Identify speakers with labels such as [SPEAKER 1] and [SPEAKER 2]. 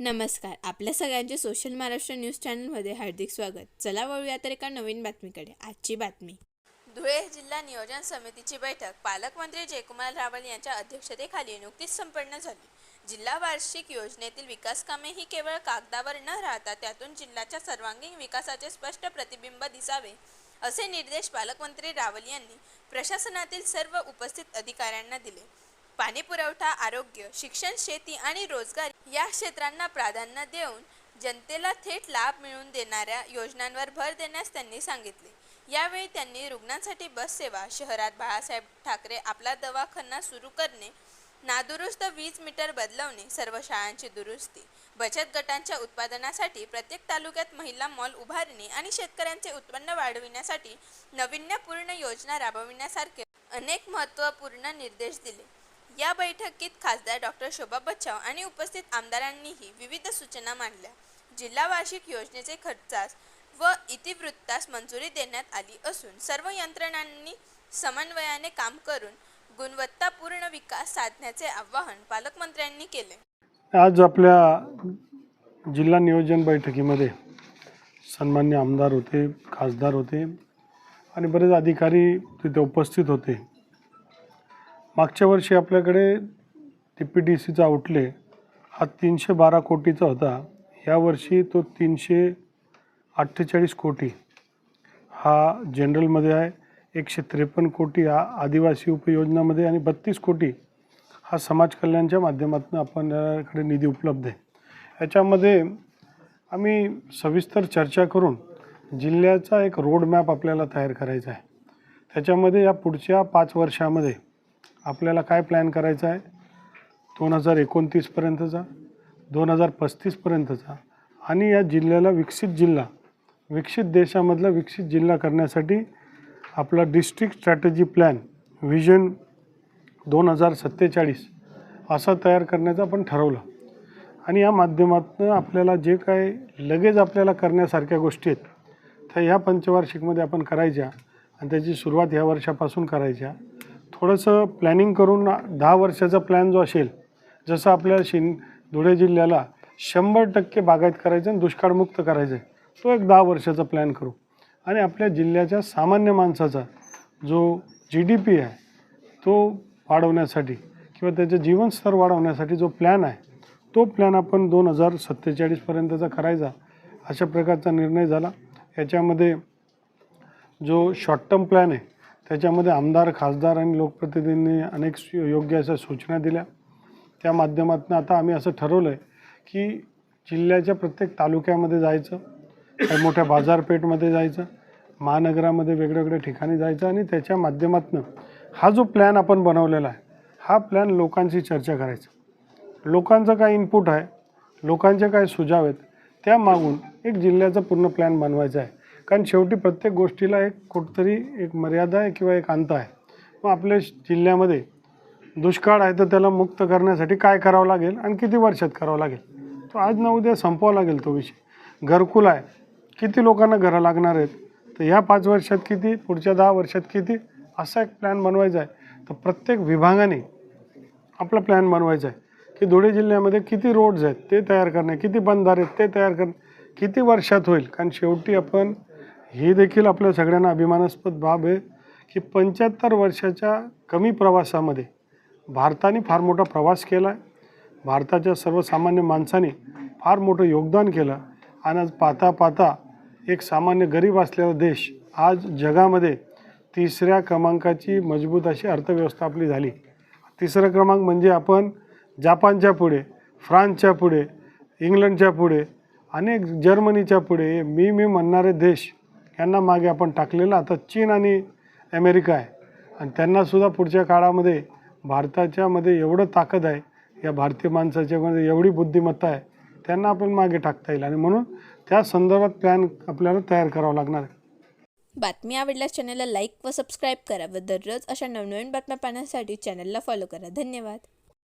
[SPEAKER 1] नमस्कार. आपल्या सगळ्यांचे सोशल महाराष्ट्र न्यूज चॅनलमध्ये हार्दिक स्वागत. चला वळूया तर एका नवीन बातमीकडे. आजची बातमी. धुळे जिल्हा नियोजन समितीची बैठक. पालकमंत्री जयकुमार रावल यांच्या अध्यक्षतेखाली नुकतीच संपन्न झाली. जिल्हा वार्षिक योजनेतील विकास कामे ही केवळ कागदावर न राहता त्यातून जिल्ह्याच्या सर्वांगीण विकासाचे स्पष्ट प्रतिबिंब दिसावे असे निर्देश पालकमंत्री रावल यांनी प्रशासनातील सर्व उपस्थित अधिकाऱ्यांना दिले. पाणीपुरवठा आरोग्य शिक्षण शेती आणि रोजगार या क्षेत्रांना प्राधान्य देऊन जनतेला थेट लाभ मिळवून देणाऱ्या योजनांवर भर देण्यास त्यांनी सांगितले. यावेळी त्यांनी रुग्णांसाठी बस सेवा शहरात बाळासाहेब ठाकरे आपला दवाखाना सुरू करणे नादुरुस्त वीज मीटर बदलवणे सर्व शाळांची दुरुस्ती बचत गटांच्या उत्पादनासाठी प्रत्येक तालुक्यात महिला मॉल उभारणे आणि शेतकऱ्यांचे उत्पन्न वाढविण्यासाठी नाविन्यपूर्ण योजना राबविण्यासारखे अनेक महत्त्वपूर्ण निर्देश दिले. या बैठकीत खासदार डॉक्टर शोभा बच्चाव आणि उपस्थित आमदारांनीही विविध सूचना मांडल्या. जिल्हा वार्षिक योजनेचे खर्चास व इतिवृत्तास मंजुरी देण्यात आली असून सर्व यंत्रणांनी समन्वयाने काम करून गुणवत्तापूर्ण विकास साधण्याचे आवाहन पालकमंत्र्यांनी केले.
[SPEAKER 2] आज आपल्या जिल्हा नियोजन बैठकीमध्ये सन्मान्य आमदार होते खासदार होते आणि बरेच अधिकारी तिथे उपस्थित होते. मागच्या वर्षी आपल्याकडे टी पी डी सीचा आउटले हा तीनशे बारा कोटीचा होता. यावर्षी तो तीनशे अठ्ठेचाळीस कोटी हा जनरलमध्ये आहे. एकशे त्रेपन्न कोटी हा आदिवासी उपयोजनामध्ये आणि बत्तीस कोटी हा समाज कल्याणच्या माध्यमातून आपणकडे निधी उपलब्ध आहे. याच्यामध्ये आम्ही सविस्तर चर्चा करून जिल्ह्याचा एक रोड मॅप आपल्याला तयार करायचा आहे. त्याच्यामध्ये या पुढच्या पाच वर्षामध्ये आपल्याला काय प्लॅन करायचा आहे? दोन हजार एकोणतीसपर्यंतचा दोन हजार पस्तीसपर्यंतचा आणि या जिल्ह्याला विकसित जिल्हा विकसित देशामधला विकसित जिल्हा करण्यासाठी आपला डिस्ट्रिक्ट स्ट्रॅटेजी प्लॅन व्हिजन दोन हजार सत्तेचाळीस असा तयार करण्याचं आपण ठरवलं. आणि या माध्यमातून आपल्याला जे काय लगेच आपल्याला करण्यासारख्या गोष्टी आहेत त्या ह्या पंचवार्षिकमध्ये आपण करायच्या आणि त्याची सुरुवात ह्या वर्षापासून करायच्या. थोडंसं प्लॅनिंग करून दहा वर्षाचा प्लॅन जो असेल जसं आपल्या शिन धुळे जिल्ह्याला शंभर टक्के बागायत करायचं आणि दुष्काळमुक्त करायचं आहे तो एक दहा वर्षाचा प्लॅन करू. आणि आपल्या जिल्ह्याच्या सामान्य माणसाचा जो जी डी पी आहे तो वाढवण्यासाठी किंवा त्याचं जीवनस्तर वाढवण्यासाठी जो प्लॅन आहे तो प्लॅन आपण दोन हजार सत्तेचाळीसपर्यंतचा करायचा अशा प्रकारचा निर्णय झाला. याच्यामध्ये जो शॉर्ट टर्म प्लॅन आहे त्याच्यामध्ये आमदार खासदार आणि लोकप्रतिनिधींनी अनेक सु- योग्य अशा सूचना दिल्या. त्या माध्यमातून आता आम्ही असं ठरवलं आहे की जिल्ह्याच्या प्रत्येक तालुक्यामध्ये जायचं काही मोठ्या बाजारपेठमध्ये जायचं महानगरामध्ये वेगवेगळ्या ठिकाणी जायचं आणि त्याच्या माध्यमातून हा जो प्लॅन आपण बनवलेला आहे हा प्लॅन लोकांशी चर्चा करायचा. लोकांचं काय इनपुट आहे लोकांचे काय सुझाव आहेत त्या मागून एक जिल्ह्याचा पूर्ण प्लॅन बनवायचा आहे. कारण शेवटी प्रत्येक गोष्टीला एक कुठंतरी एक मर्यादा आहे किंवा एक अंत आहे. मग आपल्या जिल्ह्यामध्ये दुष्काळ आहे तर त्याला मुक्त करण्यासाठी काय करावं लागेल आणि किती वर्षात करावं लागेल? तो आज ना उद्या संपवावा लागेल तो विषय. घरकुल आहे. किती लोकांना घरं लागणार आहेत? तर ह्या पाच वर्षात किती? पुढच्या दहा वर्षात किती? असा एक प्लॅन बनवायचा आहे. तर प्रत्येक विभागाने आपला प्लॅन बनवायचा आहे. की धुळे जिल्ह्यामध्ये किती रोड्स आहेत ते तयार करणे किती बंधारे आहेत ते तयार करणे किती वर्षात होईल? कारण शेवटी आपण ही देखील आपल्या सगळ्यांना अभिमानास्पद बाब आहे की पंच्याहत्तर वर्षाच्या कमी प्रवासामध्ये भारताने फार मोठा प्रवास केला. आहे भारताच्या सर्वसामान्य माणसाने फार मोठं योगदान केलं. आणि आज पाहता पाहता एक सामान्य गरीब असलेला देश आज जगामध्ये तिसऱ्या क्रमांकाची मजबूत अशी अर्थव्यवस्था आपली झाली. तिसरा क्रमांक म्हणजे आपण जापानच्या पुढे फ्रान्सच्या पुढे इंग्लंडच्या पुढे अनेक जर्मनीच्या पुढे मी मी म्हणणारे देश यांना मागे आपण टाकलेलं. आता चीन आणि अमेरिका आहे. आणि त्यांनासुद्धा पुढच्या काळामध्ये भारताच्यामध्ये एवढं ताकद आहे या भारतीय माणसाच्यामध्ये एवढी बुद्धिमत्ता आहे त्यांना आपण मागे टाकता येईल. आणि म्हणून त्या संदर्भात प्लॅन आपल्याला तयार करावा लागणार आहे.
[SPEAKER 1] बातमी आवडल्यास चॅनलला लाईक व सबस्क्राईब करा व दररोज अशा नवनवीन बातम्या पाहण्यासाठी चॅनलला फॉलो करा. धन्यवाद.